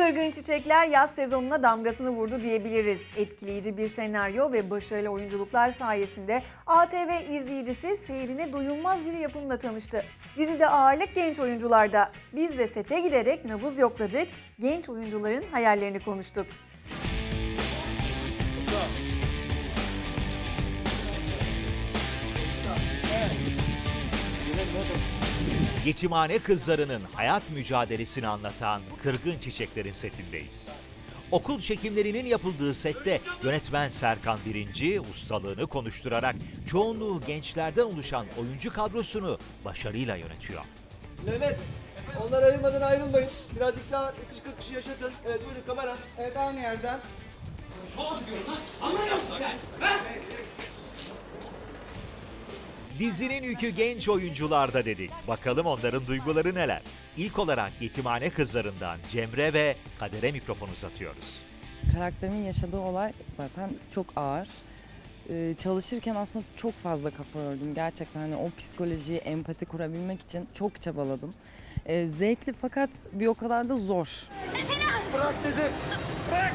Kırgın Çiçekler yaz sezonuna damgasını vurdu diyebiliriz. Etkileyici bir senaryo ve başarılı oyunculuklar sayesinde ATV izleyicisi seyrine doyulmaz bir yapımla tanıştı. Dizide ağırlık genç oyuncularda. Biz de sete giderek nabız yokladık, genç oyuncuların hayallerini konuştuk. Yetimhane kızlarının hayat mücadelesini anlatan Kırgın Çiçekler'in setindeyiz. Okul çekimlerinin yapıldığı sette yönetmen Serkan Birinci ustalığını konuşturarak çoğunluğu gençlerden oluşan oyuncu kadrosunu başarıyla yönetiyor. Mehmet, onlar ayırmadan ayrılmayın. Birazcık daha 40 kişi yaşatın. Evet buyurun kamera. Evet aynı yerden. Dizinin yükü genç oyuncularda dedik. Bakalım onların duyguları neler? İlk olarak Yetimhane kızlarından Cemre ve Kader'e mikrofon uzatıyoruz. Karakterimin yaşadığı olay zaten çok ağır. Ee, çalışırken aslında çok fazla kafa ördüm. Gerçekten hani o psikolojiyi, empati kurabilmek için çok çabaladım. Ee, zevkli fakat bir o kadar da zor. Bırak dedim. Bırak.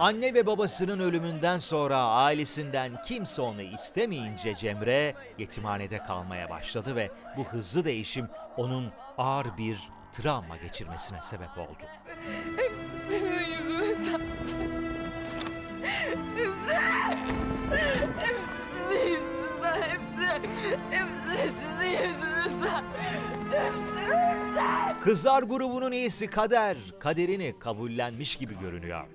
Anne ve babasının ölümünden sonra ailesinden kimse onu istemeyince Cemre yetimhanede kalmaya başladı ve bu hızlı değişim onun ağır bir travma geçirmesine sebep oldu. Hepsi. Kızlar grubunun iyisi Kader, kaderini kabullenmiş gibi görünüyor.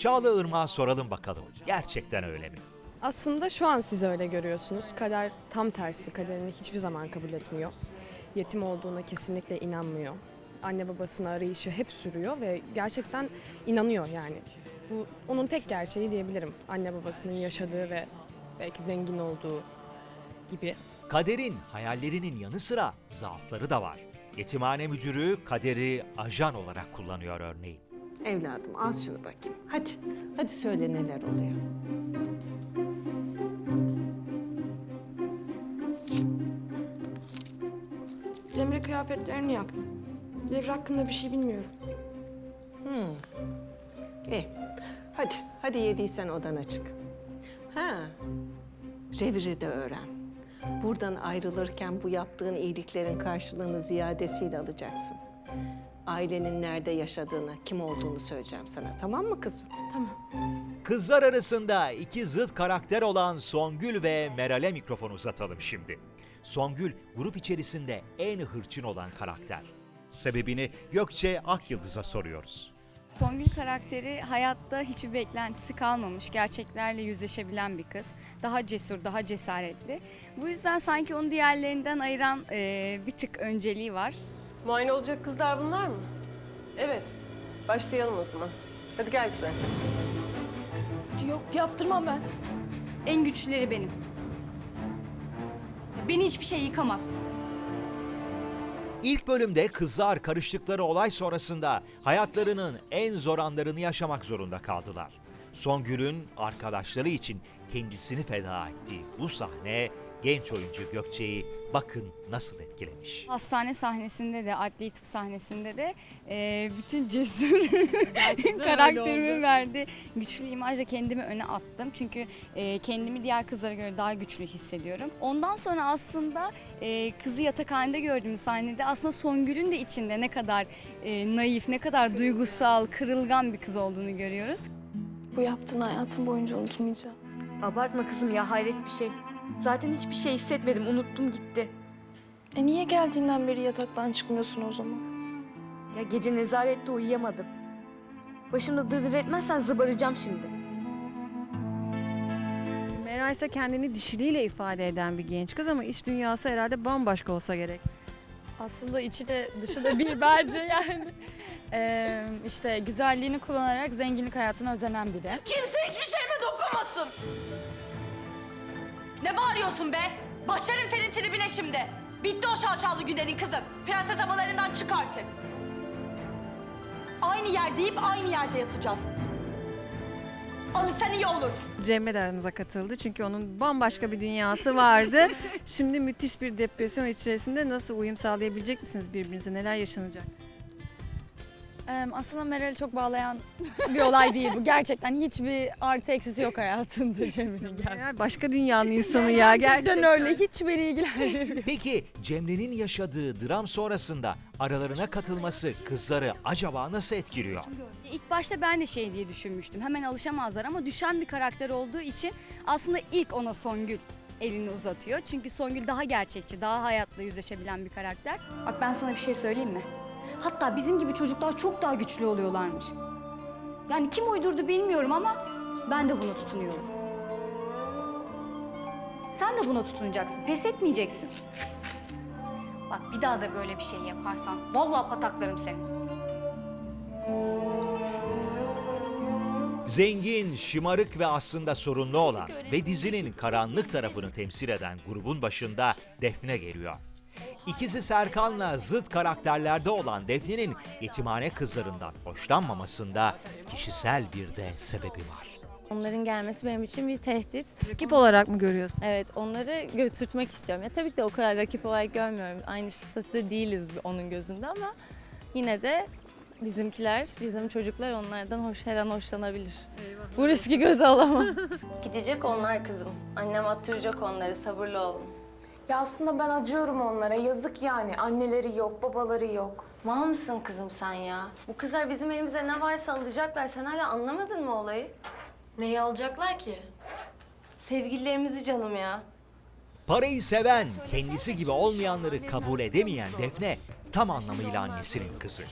Çağla Irmak'a soralım bakalım. Gerçekten öyle mi? Aslında şu an siz öyle görüyorsunuz. Kader tam tersi. Kaderini hiçbir zaman kabul etmiyor. Yetim olduğuna kesinlikle inanmıyor. Anne babasını arayışı hep sürüyor ve gerçekten inanıyor yani. Bu onun tek gerçeği diyebilirim. Anne babasının yaşadığı ve belki zengin olduğu gibi. Kader'in hayallerinin yanı sıra zaafları da var. Yetimhane müdürü Kader'i ajan olarak kullanıyor örneğin. Evladım al şunu bakayım. Hadi, hadi söyle neler oluyor. Cemre kıyafetlerini yaktı. Devre hakkında bir şey bilmiyorum. İyi, hadi, hadi yediysen odana çık. Ha, reviri de öğren. Buradan ayrılırken bu yaptığın iyiliklerin karşılığını ziyadesiyle alacaksın. Ailenin nerede yaşadığını, kim olduğunu söyleyeceğim sana. Tamam mı kızım? Tamam. Kızlar arasında iki zıt karakter olan Songül ve Meral'e mikrofon uzatalım şimdi. Songül grup içerisinde en hırçın olan karakter. Sebebini Gökçe Akyıldız'a soruyoruz. Songül karakteri hayatta hiçbir beklentisi kalmamış, gerçeklerle yüzleşebilen bir kız. Daha cesur, daha cesaretli. Bu yüzden sanki onu diğerlerinden ayıran eee, bir tık önceliği var. Muayene olacak kızlar bunlar mı? Evet. Başlayalım o zaman. Hadi gel güzel. Yok yaptırmam ben. En güçlüleri benim. Beni hiçbir şey yıkamaz. İlk bölümde kızlar karıştıkları olay sonrasında hayatlarının en zor anlarını yaşamak zorunda kaldılar. Songül'ün arkadaşları için kendisini feda ettiği bu sahne genç oyuncu Gökçe'yi bakın nasıl etkilemiş. Hastane sahnesinde de, adli tıp sahnesinde de eee, bütün cesur karakterimi verdi. Güçlü imajla kendimi öne attım. Çünkü eee, kendimi diğer kızlara göre daha güçlü hissediyorum. Ondan sonra aslında eee, kızı yatakhanede gördüğüm sahnede aslında Songül'ün de içinde ne kadar eee, naif, ne kadar duygusal, kırılgan bir kız olduğunu görüyoruz. Bu yaptığını hayatım boyunca unutmayacağım. Abartma kızım ya hayret bir şey. Zaten hiçbir şey hissetmedim unuttum gitti. E niye geldiğinden beri yataktan çıkmıyorsun o zaman? Ya gece nezarette uyuyamadım. Başımda dırdır etmezsen zıbaracağım şimdi. Meral Meral ise kendini dişiliğiyle ifade eden bir genç kız ama iç dünyası herhalde bambaşka olsa gerek. Aslında içi de dışı da bir bence yani. Ee, işte güzelliğini kullanarak zenginlik hayatına özenen biri. Kimse hiçbir şeyime dokunmasın. Ne bağırıyorsun be? Başlarım senin tribine şimdi. Bitti o şaşalı güdenin kızım. Prenses havalarından çık artık. Aynı yer deyip aynı yerde yatacağız. Alırsan iyi olur. Cemre de aranıza katıldı çünkü onun bambaşka bir dünyası vardı. Şimdi müthiş bir depresyon içerisinde nasıl uyum sağlayabilecek misiniz birbirinize? Neler yaşanacak? Aslında Meral'i çok bağlayan bir olay değil bu. Gerçekten hiçbir artı eksisi yok hayatında Cemre'nin. Meral başka dünyanın insanı ya gerçekten. öyle. Hiç beni ilgilendirmiyor. Peki Cemre'nin yaşadığı dram sonrasında aralarına katılması kızları acaba nasıl etkiliyor? İlk başta ben de şey diye düşünmüştüm. Hemen alışamazlar ama düşen bir karakter olduğu için aslında ilk ona Songül elini uzatıyor. Çünkü Songül daha gerçekçi, daha hayatla yüzleşebilen bir karakter. Bak ben sana bir şey söyleyeyim mi? Hatta bizim gibi çocuklar çok daha güçlü oluyorlarmış. Yani kim uydurdu bilmiyorum ama ben de buna tutunuyorum. Sen de buna tutunacaksın. Pes etmeyeceksin. Bak bir daha da böyle bir şey yaparsan vallahi pataklarım seni. Zengin, şımarık ve aslında sorunlu olan ve dizinin karanlık tarafını temsil eden grubun başında Defne geliyor. İkizi Serkan'la zıt karakterlerde olan Defne'nin yetimhane kızlarından hoşlanmamasında kişisel bir de sebebi var. Onların gelmesi benim için bir tehdit. Rakip olarak mı görüyorsun? Evet onları götürtmek istiyorum. Ya tabii ki de o kadar rakip olarak görmüyorum. Aynı statüde değiliz onun gözünde ama yine de bizimkiler, bizim çocuklar onlardan hoş, her an hoşlanabilir. Bu riski göze alamam. Gidecek onlar kızım. Annem attıracak onları. Sabırlı olun. Ya aslında ben acıyorum onlara. Yazık yani. Anneleri yok, babaları yok. Mal mısın kızım sen ya? Bu kızlar bizim elimize ne varsa alacaklar. Sen hala anlamadın mı olayı? Neyi alacaklar ki? Sevgililerimizi canım ya. Parayı seven, kendisi gibi olmayanları kabul edemeyen Defne tam anlamıyla annesinin kızı.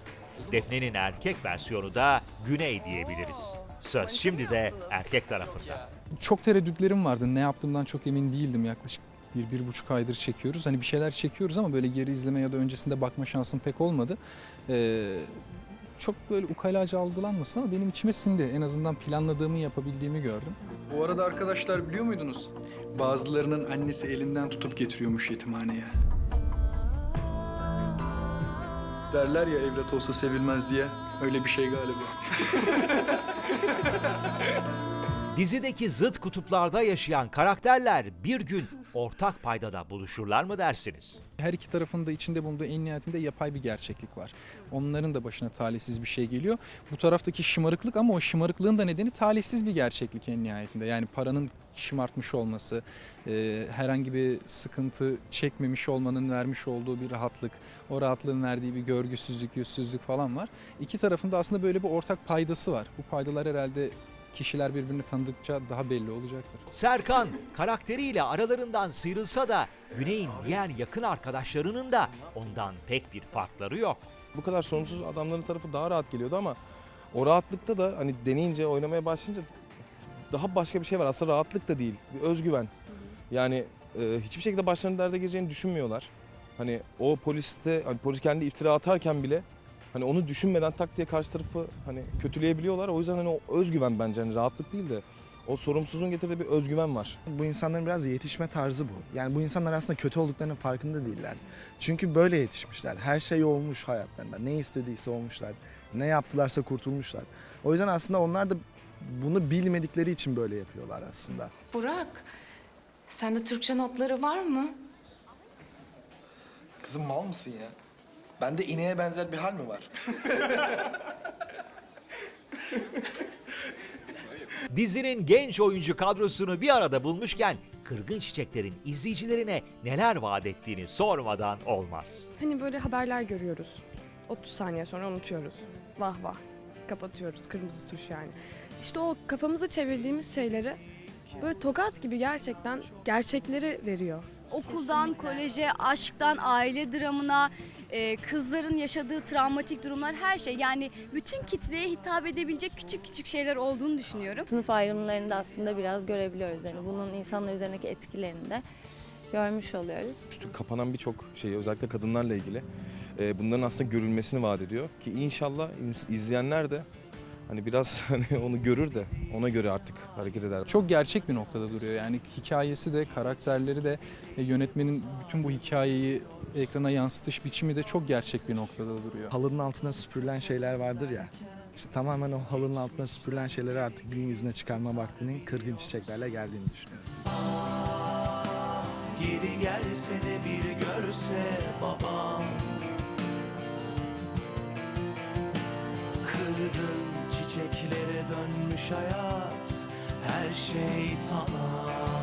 Defne'nin erkek versiyonu da Güney diyebiliriz. Söz şimdi de erkek tarafında. Çok tereddütlerim vardı. Ne yaptığımdan çok emin değildim. Yaklaşık bir, bir buçuk aydır çekiyoruz. Hani bir şeyler çekiyoruz ama böyle geri izleme ya da öncesinde bakma şansım pek olmadı. Ee, çok böyle ukalaca algılanmasın ama benim içime sindi. En azından planladığımı yapabildiğimi gördüm. Bu arada arkadaşlar biliyor muydunuz? Bazılarının annesi elinden tutup getiriyormuş yetimhaneye. Derler ya evlat olsa sevilmez diye. Öyle bir şey galiba. Dizideki zıt kutuplarda yaşayan karakterler bir gün ortak paydada buluşurlar mı dersiniz? Her iki tarafın da içinde bulunduğu en nihayetinde yapay bir gerçeklik var. Onların da başına talihsiz bir şey geliyor. Bu taraftaki şımarıklık ama o şımarıklığın da nedeni talihsiz bir gerçeklik en nihayetinde. Yani paranın şımartmış olması, e, herhangi bir sıkıntı çekmemiş olmanın vermiş olduğu bir rahatlık, o rahatlığın verdiği bir görgüsüzlük, yüzsüzlük falan var. İki tarafın da aslında böyle bir ortak paydası var. Bu paydalar herhalde kişiler birbirini tanıdıkça daha belli olacaktır. Serkan karakteriyle aralarından sıyrılsa da Güney'in diğer yakın arkadaşlarının da ondan pek bir farkları yok. Bu kadar sorumsuz adamların tarafı daha rahat geliyordu ama o rahatlıkta da hani deneyince, oynamaya başlayınca daha başka bir şey var. Aslında rahatlık da değil, bir özgüven. Yani e, hiçbir şekilde başlarına derde gireceğini düşünmüyorlar. Hani o poliste, hani polis kendi iftira atarken bile hani onu düşünmeden tak diye karşı tarafı hani kötüleyebiliyorlar. O yüzden hani o özgüven bence hani rahatlık değil de o sorumsuzluğun getirdiği bir özgüven var. Bu insanların biraz yetişme tarzı bu. Yani bu insanlar aslında kötü olduklarının farkında değiller. Çünkü böyle yetişmişler. Her şey olmuş hayatlarında. Ne istediyse olmuşlar. Ne yaptılarsa kurtulmuşlar. O yüzden aslında onlar da bunu bilmedikleri için böyle yapıyorlar aslında. Burak, sende Türkçe notları var mı? Kızım mal mısın ya? Bende ineğe benzer bir hal mi var? Dizinin genç oyuncu kadrosunu bir arada bulmuşken Kırgın Çiçekler'in izleyicilerine neler vaat ettiğini sormadan olmaz. Hani böyle haberler görüyoruz. 30 saniye sonra unutuyoruz. Vah vah. Kapatıyoruz. Kırmızı tuş yani. İşte o kafamıza çevirdiğimiz şeyleri böyle tokat gibi gerçekten gerçekleri veriyor. Okuldan, koleje, aşktan, aile dramına, e, kızların yaşadığı travmatik durumlar her şey yani bütün kitleye hitap edebilecek küçük küçük şeyler olduğunu düşünüyorum. Sınıf ayrımlarını da aslında biraz görebiliyoruz. Yani bunun insanlar üzerindeki etkilerini de görmüş oluyoruz. Üstü kapanan birçok şey özellikle kadınlarla ilgili e, bunların aslında görülmesini vaat ediyor. Ki inşallah iz- izleyenler de hani biraz hani onu görür de ona göre artık hareket eder. Çok gerçek bir noktada duruyor. Yani hikayesi de, karakterleri de, e, yönetmenin bütün bu hikayeyi ekrana yansıtış biçimi de çok gerçek bir noktada duruyor. Halının altına süpürülen şeyler vardır ya. İşte tamamen o halının altına süpürülen şeyleri artık gün yüzüne çıkarma vaktinin kırgın çiçeklerle geldiğini düşünüyorum. Geri gelse de bir görse babam hayat Her şey tamam